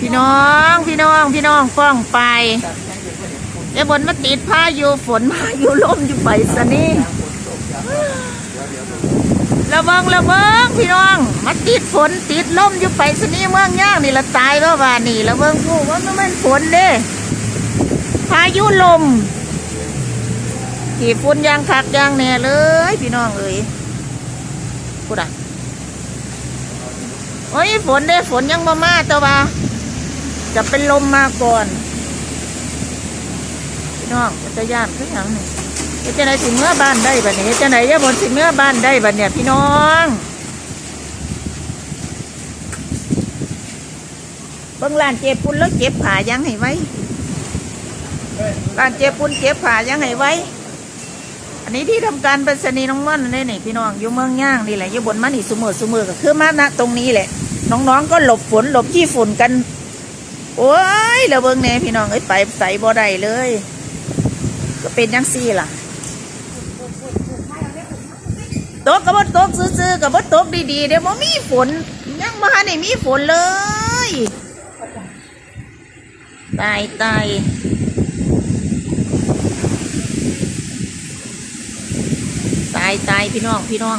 พี่น้องพี่น้องพี่น้องฟ้องไปเดี๋ยวบนมาติดพายุฝนพายุลมอยู่ไปสนี่ระวังระวังพี่น้องมาติดฝนติดลมอยู่ไปสนี่เมืองย่างนี่ละตายแล้วว่านี่ระวังผู้ว่ามันเป็นฝนเด้พายุลมขี่ฝุ่นยางคักยางแน่เลย พี่น้องเอ้ยพูดอะโอ้ยฝนเด้ฝนยังมามาแต่ว่า จะเป็นลมมาก่อนพี่น้องจะย่านขึ้นหยังนี่เฮ็ดจะไหนสิเมื่อบ้านได้บัดนี้เฮ็ดจะไหนยะบนสิเมื่อบ้านได้บัดเนี่ยพี่น้องบิ่งร้านเจ็บปุ่นแล้วเจ็บขายังให้ไว้ร้านเจ็บปุ่นเจ็บขายังให้ไว้ อันนี้ที่ทำการเป็นสนีน้องม่อนนี่นี่พี่น้องอยู่เมืองย่างนี่แหละอยู่บนมานี่สมือสมือก็คือมาณตรงนี้แหละ น้องๆก็หลบฝนหลบที่ฝุ่นกัน โอ้ยแล้วเบิ่งแน่พี่น้องเอ้ยไปใส่บ่ได้เลย ก็เป็นยังซี่ล่ะตกกับบ่ตกซื่อๆกับบ่ตกดีๆเดี๋ยวบ่มีฝนยังบ่ทันมีฝนเลยตายตายตายตายพี่น้องพี่น้อง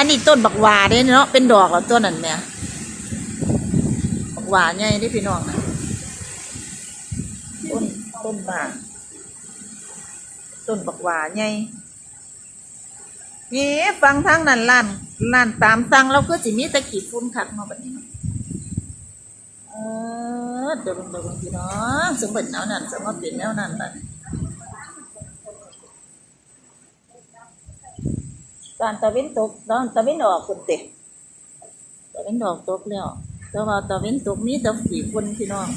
อันนี้ต้นบักหวาเด้เนาะเป็นดอกแล้วต้นนั้นเนี่ยบักหวาใหญ่เด้พี่น้องนะต้นต้นบาต้นบักหวาใหญ่นี่ฟังทางนั้นล้านล้านตามสั่งเราก็สิมีตะกี้ฝุ่นคักเนาะบัดนี้เออเดี๋ยวเบิ่งเดี๋ยวเบิ่งพี่น้องสมบัติแนวนั้นสมบัติเป็นแนวนั้นบัด ตอนตะเว้นตกตอนตะเว้นออกคนเตะตะเว้นออกตกแล้วแต่ว่าตะเว้นตกมีแต่ฝีคนพี่น้อง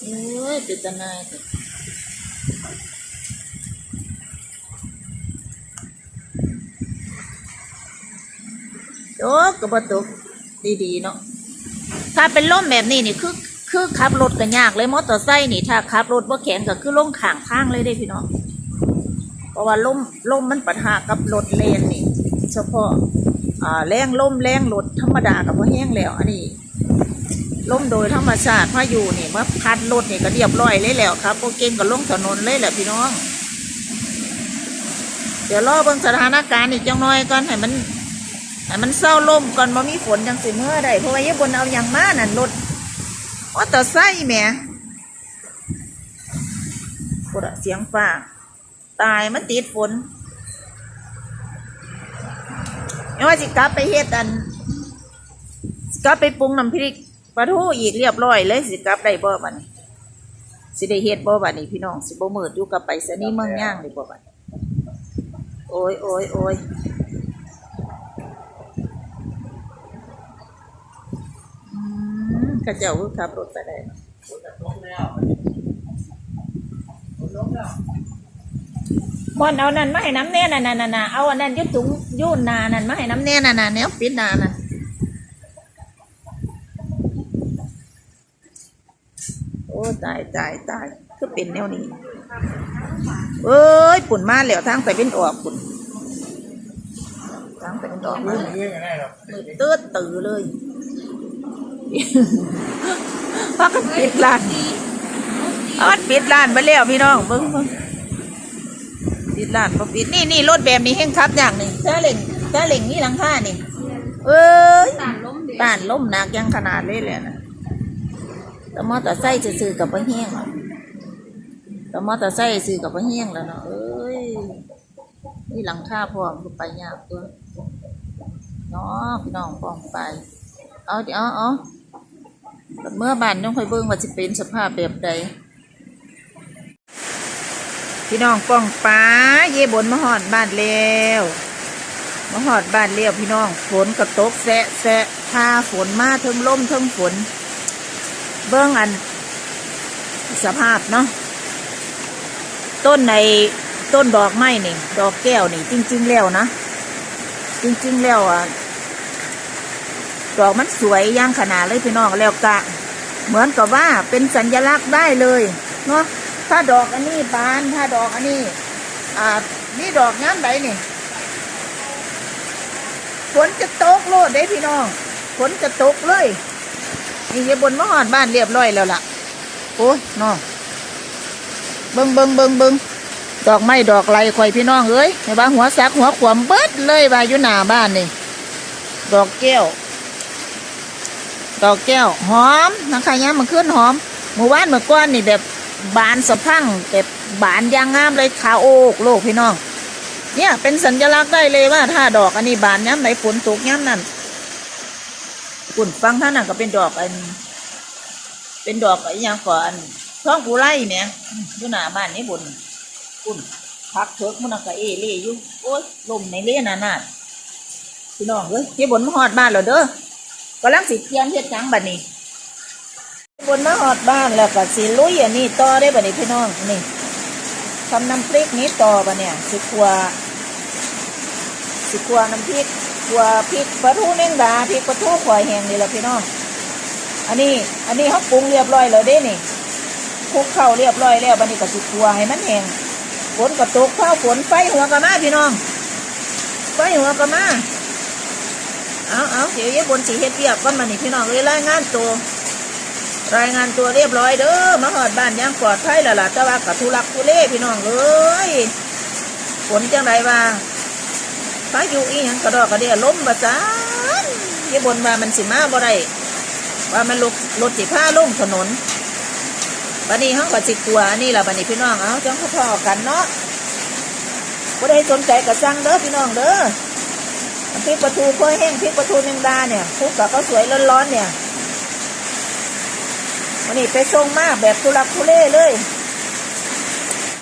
เอ้ยเป็นตาหนายตกก็บตกดีๆเนาะถ้าเป็นล่มแบบนี้นี่คือคือขับรถก็ยากเลยมอเตอร์ไซค์นี่ถ้าขับรถบ่าแข็งก็คือลงข้างทางเลยเด้พี่น้อง เพราะว่าลมลมมันปะทะกับรถเลนนี่ เฉพาะแรงลมแรงรถธรรมดากับว่าแห้งแล้ว อันนี้ลมโดยธรรมชาติพายุนี่มาพัดรถนี่ก็เรียบร้อยเลยแล้วครับโปเก่งก็ลงถนนเลยแหละพี่น้อง เดี๋ยวรอเบิ่งสถานการณ์อีกจังน้อยก่อนให้มันให้มันเศร้าลมก่อนมามีฝนจังสิเมื่อได้เพราะว่าเยบนเอาอย่างมานั่นรถว่าต่อไส้แหม่กดเสียงฟ้า ตายมันติดฝนไม่ว่าสิกลับไปเฮ็ดอันสิกลับไปปรุงน้ำพริกปลาทูอีกเรียบร้อยเลยสิกลับได้บ่บัดนี้สิได้เฮ็ดบ่บัดนี้พี่น้องสิบ่มืดอยู่กับไปซะนี่เมืองย่างได้บ่บัดนี้โอ้ยโอ้ยโอ้ยอืมเข้าเจ้าคือขับรถไปได้ บอนเอานั่นมาให้น้ำแน่น่ะน่ะน่ะน่ะเอาอันนั้นยึดถุงยุ่นนานั่นมาให้น้ำแน่น่ะน่ะแนวปิดนาน่ะโอ้ตายตายตายคือเป็นแนวนี้เอ้ยปุ่นมาแล้วทางไปเป็นออกปุ่นทางไปเป็นออกเลยมือเตื้อตื่อเลยพักกันปิดร้านอามันปิดร้านไปแล้วพี่น้องเบิ้งเบิ้ง ปิดร้านพอปิดนี่นี่รถแบบนี้แห้งครับอย่างหนึ่งถ้าเหล่งถ้าเหล่งนี่หลังคานี่ เอ้ยต่านล้มเด็กต้านล้มหนักยังขนาดเลยเลยนะแต่มอเตอร์ไซค์ซื้อๆกับไปแห้งแล้วแต่มอเตอร์ไซค์ซื้อกับไปแห้งแล้วเนาะเอ้ยนี่หลังคาพร้อมก็ไปยากตัวเนาะพี่น้องพร้อมไป เอาเดี๋ยวเอาเอาเมื่อบ้านต้องคอยเบิ่งว่าจะเป็นสภาพแบบใด พี่น้องป้องป้าเย่บนมาหอดบ้านแล้วมาหอดบ้านแล้วพี่น้องฝนกระตกแสะแสะพาฝนมาเทิงลมเทิงฝน เบิ่งอัน สภาพเนาะต้นในต้นดอกไม้นี่ ดอกแก้วนี่ จริง ๆ แล้วนะ จริง ๆ แล้วอะดอกมันสวยย่างขนาดเลยพี่น้องแล้วกะ เหมือนกับว่าเป็นสัญลักษณ์ได้เลยเนาะ ถ้าดอกอันนี้บานถ้าดอกอันนี้ อ่านี่ดอกงามใดนี่ฝนจะตกโลดเด้พี่น้องฝนจะตกเลยนี่ยบนมาหอดบ้านเรียบร้อยแล้วล่ะโอ้ยน้องเบิงเบิงเบิงเบิงดอกไม้ดอกไรข่อยพี่น้องเอ้ยในบ้านหัวสักหัวขวมเบิดเลยวาอยู่หน้าบ้านนี่ดอกแก้ว ดอกแก้วหอมนังขายามมันขึ้นหอมเมื่อวานเมื่อก้อนนี่แบบ บานสะพรั่งแบบบานยางงามเลยขาโอกโลกพี่น้อง เนี่ยเป็นสัญลักษณ์ได้เลยว่า ถ้าดอกอันนี้บานย้ำไหนฝนตกย้ำนั่นปุ่นฟังท่านน่ะก็เป็นดอกอัน เป็นดอกอะไรย่างก่อนท้องผูไล่เนี่ยอยู่หน้าบ้านนี่บนปุ่นพักเถิกมันนะก็เอเล่อยู่โอ้ยลมในเล่น่ะน่ะพี่น้องเอ้ยที่บนมาหอดบ้านแล้วเด้อกำลังสิเตรียมเฮ็ดหยังบัดนี้ บนมาหอดบ้านแล้วก็สิลุยอันนี้ต่อได้บัดนี้พี่น้องนี่ทำน้ำพริกนี้ต่อบัดเนี่ยสิครัวสิครัวน้ำพริกครัวพริกปลาทูเน่งดาพริกปลาทูข่อยแห้งนี่แหละพี่น้องอันนี้อันนี้เขาปรุงเรียบร้อยแล้วเด้นี่คลุกเข้าเรียบร้อยแล้วบัดนี้ก็สิครัวให้มันแห้งฝนก็ตกข้าวฝนไฟหัวกะมาพี่น้องไฟหัวกะมาเอาเอาเดี๋ยวยายบนสีเฮ็ดเรียบก่อนมานี่พี่น้องเลยรายงานตัว รายงานตัวเรียบร้อยเด้อมาหอดบ้านอยังปลอดภัยแล้วล่ะแต่ว่ากับทุลักทุเลพี่น้องเอ้ยฝนจังไรว่าพายุอีหยังกระดอกกระเดียล้มบะจานยายบนว่ามันสิมาบ่ได้ว่ามันรถรถสิผ้าลงถนนบันนี้เขาก็สิกัวอันนี้ล่ะบันนี้พี่น้องเอาจังเขาพอกันเนาะบ่ได้สนใจกับจังเด้อพี่น้องเด้อพริกปลาทูเพื่อแห้งพริกปลาทูแมงดาเนี่ยคุกกับข้าวสวยร้อนๆเนี่ย วันนี้ไปส่งมากแบบทุลักทุเลเลย